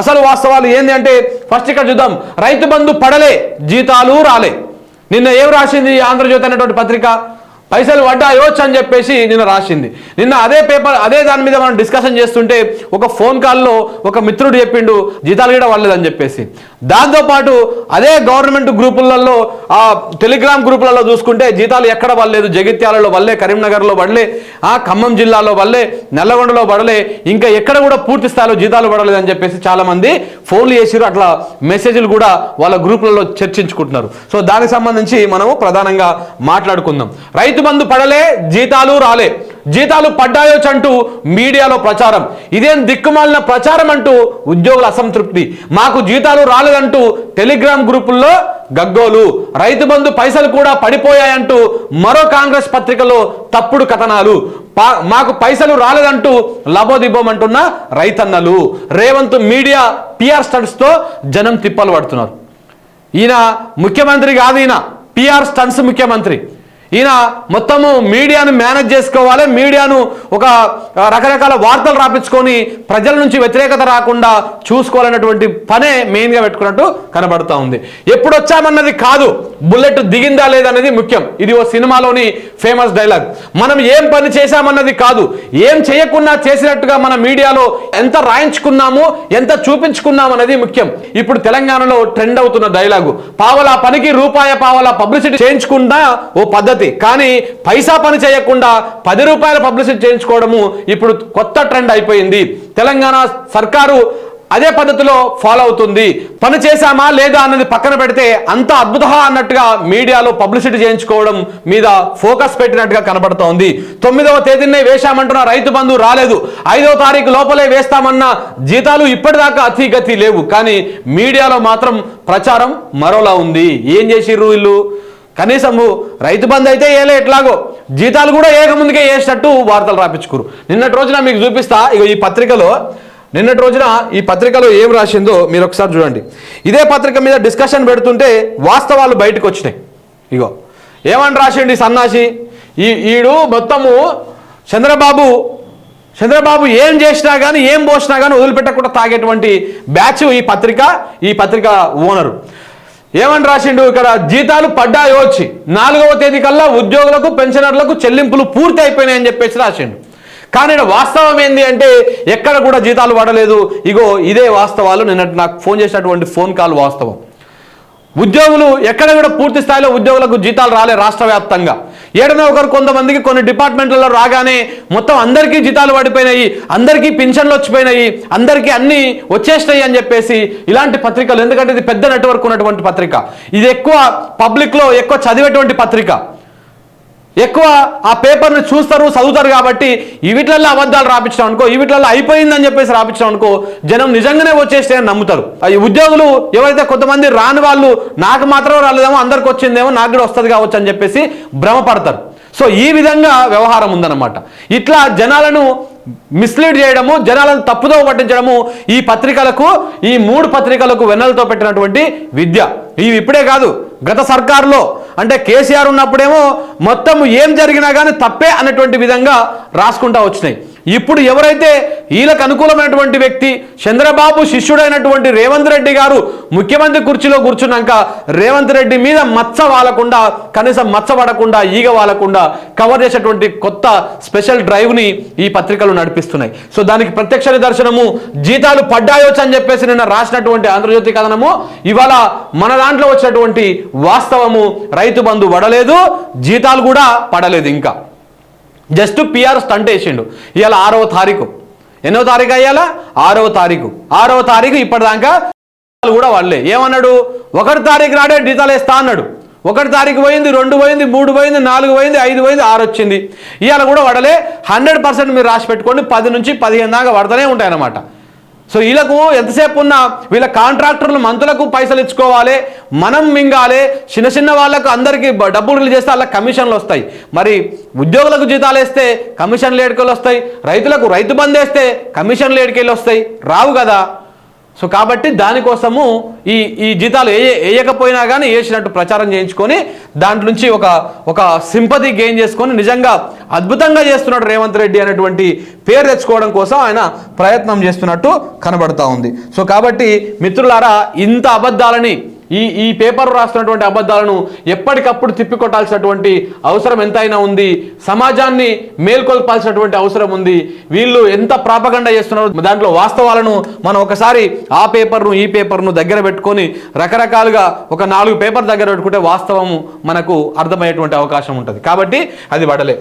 అసలు వాస్తవాలు ఏంది అంటే ఫస్ట్ ఇక్కడ చూద్దాం. రైతు బంధు పడలే జీతాలు రాలే. నిన్న ఏం రాసింది ఆంధ్రజ్యోతి అనేటువంటి పత్రిక? పైసలు పడ్డాయోచ్ అని చెప్పేసి నిన్న రాసింది. నిన్న అదే పేపర్ అదే దాని మీద మనం డిస్కషన్ చేస్తుంటే ఒక ఫోన్ కాల్లో ఒక మిత్రుడు చెప్పిండు జీతాలు కూడా పడలేదని చెప్పేసి. దాంతోపాటు అదే గవర్నమెంట్ గ్రూపులలో ఆ టెలిగ్రామ్ గ్రూపులలో చూసుకుంటే జీతాలు ఎక్కడ పడలేదు. జగిత్యాలలో వల్లే కరీంనగర్లో పడలే ఆ ఖమ్మం జిల్లాలో వల్లే నల్లగొండలో పడలే ఇంకా ఎక్కడ కూడా పూర్తి స్థాయిలో జీతాలు పడలేదు అని చెప్పేసి చాలామంది ఫోన్లు చేసిరు అట్లా మెసేజ్లు కూడా వాళ్ళ గ్రూపులలో చర్చించుకుంటున్నారు. సో దానికి సంబంధించి మనము ప్రధానంగా మాట్లాడుకుందాం. రైతు బంధు పడలే జీతాలు రాలే. జీతాలు పడ్డాయోచ్ అంటూ మీడియాలో ప్రచారం. ఇదేం దిక్కుమాలిన ప్రచారం అంటూ ఉద్యోగుల అసంతృప్తి. మాకు జీతాలు రాలేదంటూ టెలిగ్రామ్ గ్రూపుల్లో గగ్గోలు. రైతు బంధు పైసలు కూడా పడిపోయాయంటూ మరో కాంగ్రెస్ పత్రికలో తప్పుడు కథనాలు. పా- మాకు పైసలు రాలేదంటూ లబోదిబోమంటున్న రైతన్నలు. రేవంత్ మీడియా పిఆర్ స్టంట్స్తో జనం తిప్పలు పడుతున్నారు. ఈయన ముఖ్యమంత్రి కాదు ఈయన. పిఆర్ స్టన్స్ ముఖ్యమంత్రి. ఈయన మొత్తము మీడియాను మేనేజ్ చేసుకోవాలి. మీడియాను ఒక రకరకాల వార్తలు రాపించుకొని ప్రజల నుంచి వ్యతిరేకత రాకుండా చూసుకోవాలన్నటువంటి పనే మెయిన్గా పెట్టుకున్నట్టు కనబడుతూ ఉంది. ఎప్పుడు వచ్చామన్నది కాదు. బుల్లెట్ దిగిందా లేదనేది ముఖ్యం. ఇది ఓ సినిమాలోని ఫేమస్ డైలాగ్. మనం ఏం పని చేశామన్నది కాదు. ఏం చేయకుండా చేసినట్టుగా మన మీడియాలో ఎంత రాయించుకున్నాము ఎంత చూపించుకున్నాము అనేది ముఖ్యం. ఇప్పుడు తెలంగాణలో ట్రెండ్ అవుతున్న డైలాగు. పావలా పనికి రూపాయ పావలా పబ్లిసిటీ చేయించుకున్నా ఓ పద్ధతి. కానీ పైసా పని చేయకుండా పది రూపాయల పబ్లిసిటీ చేయించుకోవడము ఇప్పుడు కొత్త ట్రెండ్ అయిపోయింది. తెలంగాణ సర్కారు అదే పద్ధతిలో ఫాలో అవుతుంది. పని చేశామా లేదా అన్నది పక్కన పెడితే అంత అద్భుత అన్నట్టుగా మీడియాలో పబ్లిసిటీ చేయించుకోవడం మీద ఫోకస్ పెట్టినట్టుగా కనబడుతోంది. తొమ్మిదవ తేదీనే వేశామంటున్న రైతు బంధు రాలేదు. ఐదవ తారీఖు లోపలే వేస్తామన్న జీతాలు ఇప్పటిదాకా అతిగతి లేవు. కానీ మీడియాలో మాత్రం ప్రచారం మరోలా ఉంది. ఏం చేసిర్రు వీళ్ళు? కనీసము రైతు బంధు అయితే ఏలే ఎట్లాగో. జీతాలు కూడా ఏకముందుకే వేసినట్టు వార్తలు రాపించుకురు. నిన్నటి రోజున మీకు చూపిస్తా ఇగో ఈ పత్రికలో నిన్నటి రోజున ఈ పత్రికలో ఏం రాసిందో మీరు ఒకసారి చూడండి. ఇదే పత్రిక మీద డిస్కషన్ పెడుతుంటే వాస్తవాలు బయటకు వచ్చినాయి ఇగో ఏమని రాసిండి సన్నాసి? ఈ ఈడు మొత్తము చంద్రబాబు చంద్రబాబు ఏం చేసినా కానీ ఏం పోసినా కానీ వదిలిపెట్టకుండా తాగేటువంటి బ్యాచ్ ఈ పత్రిక ఈ పత్రిక ఓనరు. ఏమని రాసిండు ఇక్కడ? జీతాలు పడ్డాయో వచ్చి. నాలుగవ తేదీ కల్లా ఉద్యోగులకు పెన్షనర్లకు చెల్లింపులు పూర్తి అయిపోయినాయని చెప్పేసి రాసిండు. కానీ వాస్తవం ఏంది అంటే ఎక్కడ కూడా జీతాలు పడలేదు. ఇగో ఇదే వాస్తవాలు. నిన్నటి నాకు ఫోన్ చేసినటువంటి ఫోన్ కాల్ వాస్తవం. ఉద్యోగులు ఎక్కడ కూడా పూర్తి స్థాయిలో ఉద్యోగులకు జీతాలు రాలే రాష్ట్ర వ్యాప్తంగా. ఏడనో ఒకరు కొంతమందికి కొన్ని డిపార్ట్మెంట్లలో రాగానే మొత్తం అందరికీ జీతాలు పడిపోయినాయి అందరికీ పింఛన్లు వచ్చిపోయినాయి అందరికీ అన్ని వచ్చేసినాయి అని చెప్పేసి ఇలాంటి పత్రికలు ఎందుకంటే ఇది పెద్ద నెట్వర్క్ ఉన్నటువంటి పత్రిక. ఇది ఎక్కువ పబ్లిక్లో ఎక్కువ చదివేటువంటి పత్రిక. ఎక్కువ ఆ పేపర్ని చూస్తారు చదువుతారు కాబట్టి ఈ వీటిలలో అబద్ధాలు రాపించడం అనుకో ఈ వీటిలలో అయిపోయిందని చెప్పేసి రాపించడం అనుకో జనం నిజంగానే వచ్చేస్తే అని నమ్ముతారు. ఈ ఉద్యోగులు ఎవరైతే కొంతమంది రాని వాళ్ళు నాకు మాత్రం రాలేదేమో అందరికి వచ్చిందేమో నాకు కూడా వస్తుంది కావచ్చు అని చెప్పేసి భ్రమపడతారు. సో ఈ విధంగా వ్యవహారం ఉందన్నమాట. ఇట్లా జనాలను మిస్లీడ్ చేయడము జనాలను తప్పుదో పట్టించడము ఈ పత్రికలకు ఈ మూడు పత్రికలకు వెన్నెలతో పెట్టినటువంటి విద్య. ఇవి ఇప్పుడే కాదు గత సర్కారులో అంటే కేసీఆర్ ఉన్నప్పుడేమో మొత్తం ఏం జరిగినా కానీ తప్పే అన్నటువంటి విధంగా రాసుకుంటా వచ్చినాయి. ఇప్పుడు ఎవరైతే వీళ్ళకు అనుకూలమైనటువంటి వ్యక్తి చంద్రబాబు శిష్యుడైనటువంటి రేవంత్ రెడ్డి గారు ముఖ్యమంత్రి కుర్చీలో కూర్చున్నాక రేవంత్ రెడ్డి మీద మచ్చ వాలకుండా కనీసం మచ్చ పడకుండా ఈగ వాలకుండా కవర్ చేసేటువంటి కొత్త స్పెషల్ డ్రైవ్ని ఈ పత్రికలు నడిపిస్తున్నాయి. సో దానికి ప్రత్యక్ష నిదర్శనము జీతాలు పడ్డాయోచ్ అని చెప్పేసి నిన్న రాసినటువంటి ఆంధ్రజ్యోతి కథనము ఇవాళ మన దాంట్లో వచ్చినటువంటి వాస్తవము రైతు బంధు పడలేదు జీతాలు కూడా పడలేదు ఇంకా. జస్ట్ పిఆర్ స్టంట్ వేసిండు. ఇవాళ ఆరవ తారీఖు. ఎన్నో తారీఖు అయ్యాలా? ఆరవ తారీఖు. ఆరవ తారీఖు ఇప్పటిదాకా కూడా వాళ్ళే ఏమన్నాడు? ఒకటి తారీఖు నాడే జీతాలు వేస్తా అన్నాడు. ఒకటి తారీఖు పోయింది రెండు పోయింది మూడు పోయింది నాలుగు పోయింది ఐదు పోయింది ఆరు వచ్చింది. ఇవాళ కూడా వడలే. హండ్రెడ్ పర్సెంట్ మీరు రాసి పెట్టుకోండి. పది నుంచి పదిహేను దాకా పడతానే ఉంటాయన్నమాట. సో వీళ్ళకు ఎంతసేపు ఉన్నా వీళ్ళ కాంట్రాక్టర్లు మంతులకు పైసలు ఇచ్చుకోవాలి మనం మింగాలి చిన్న చిన్న వాళ్ళకు అందరికీ డబ్బులు రిలీజ్ చేస్తే వాళ్ళకి కమిషన్లు వస్తాయి. మరి ఉద్యోగులకు జీతాలు వేస్తే కమిషన్లు ఏడుకెళ్ళి వస్తాయి రైతులకు రైతు బంద్ వేస్తే కమిషన్లు ఏడుకెళ్ళి వస్తాయి. రావు కదా. సో కాబట్టి దానికోసము ఈ ఈ జీతాలు ఏ వేయకపోయినా కానీ వేసినట్టు ప్రచారం చేయించుకొని దాంట్లో నుంచి ఒక ఒక సింపతి గెయిన్ చేసుకొని నిజంగా అద్భుతంగా చేస్తున్నాడు రేవంత్ రెడ్డి అనేటువంటి పేరు తెచ్చుకోవడం కోసం ఆయన ప్రయత్నం చేస్తున్నట్టు కనబడతా ఉంది. సో కాబట్టి మిత్రులారా ఇంత అబద్ధాలని ఈ ఈ పేపర్ రాస్తున్నటువంటి అబద్ధాలను ఎప్పటికప్పుడు తిప్పికొట్టాల్సినటువంటి అవసరం ఎంతైనా ఉంది. సమాజాన్ని మేల్కొల్పాల్సినటువంటి అవసరం ఉంది. వీళ్ళు ఎంత ప్రాపగండ చేస్తున్నారు దాంట్లో వాస్తవాలను మనం ఒకసారి ఆ పేపర్ను ఈ పేపర్ను దగ్గర పెట్టుకొని రకరకాలుగా ఒక నాలుగు పేపర్ దగ్గర పెట్టుకుంటే వాస్తవము మనకు అర్థమయ్యేటువంటి అవకాశం ఉంటుంది. కాబట్టి అది పడలే.